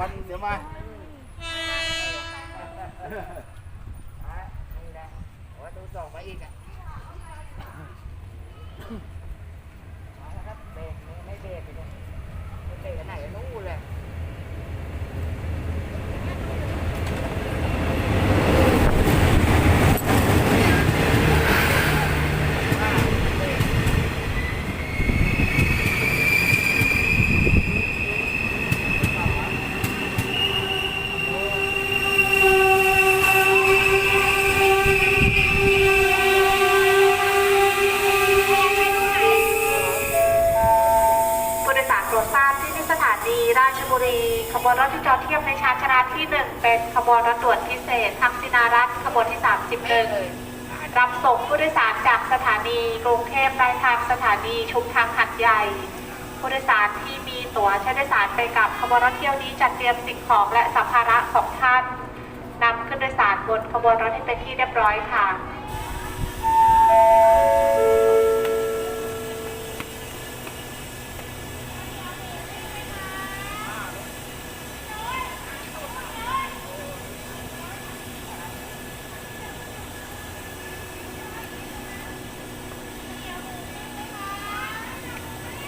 มันเดี๋ยวมาโอ้ยดูส่งไปอีกอ่ะ ที่สถานีราชบุรี ขบวนรถที่จอดเทียบในชานชาลาที่ 1 เป็นขบวนรถด่วนพิเศษทักษิณารัตน์ขบวนที่ 31 รับส่งผู้โดยสารจากสถานีกรุงเทพปลายทางสถานีชุมทางหัดใหญ่ ผู้โดยสารที่มีตั๋วใช้โดยสารไปกับขบวนรถเที่ยวนี้จัดเตรียมสิ่งของและสัมภาระของท่านนำขึ้นโดยสารบนขบวนรถให้เป็นที่เรียบร้อยค่ะ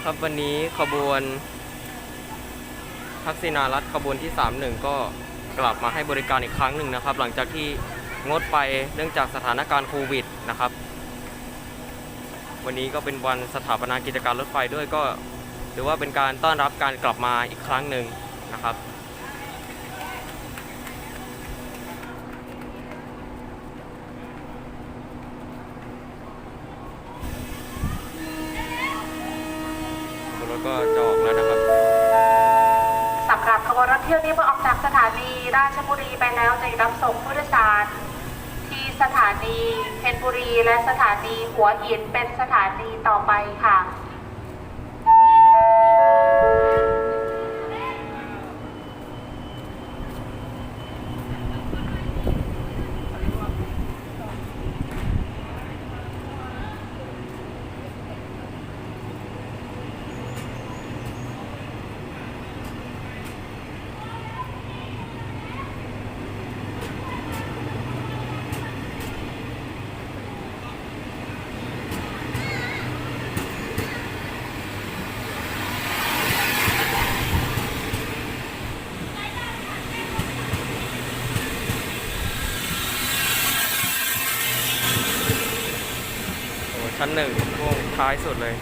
ครับวันนี้ขบวนทักษิณารัฐขบวนที่ 31 ก็กลับมาให้บริการอีกครั้งหนึ่งนะครับ หลังจากที่งดไปเนื่องจากสถานการณ์โควิดนะครับ วันนี้ก็เป็นวันสถาปนากิจการรถไฟด้วยก็ถือว่าเป็นการต้อนรับการกลับมาอีกครั้งหนึ่งนะครับ รถก็จะออกแล้วนะครับ สำหรับขบวนรถเที่ยวนี้เมื่อออกจากสถานีราชบุรีไปแล้วจะรับส่งผู้โดยสารที่สถานีเพชรบุรี และสถานีหัวหินเป็นสถานีต่อไปค่ะ ชั้นหนึ่งช่วงท้ายสุดเลย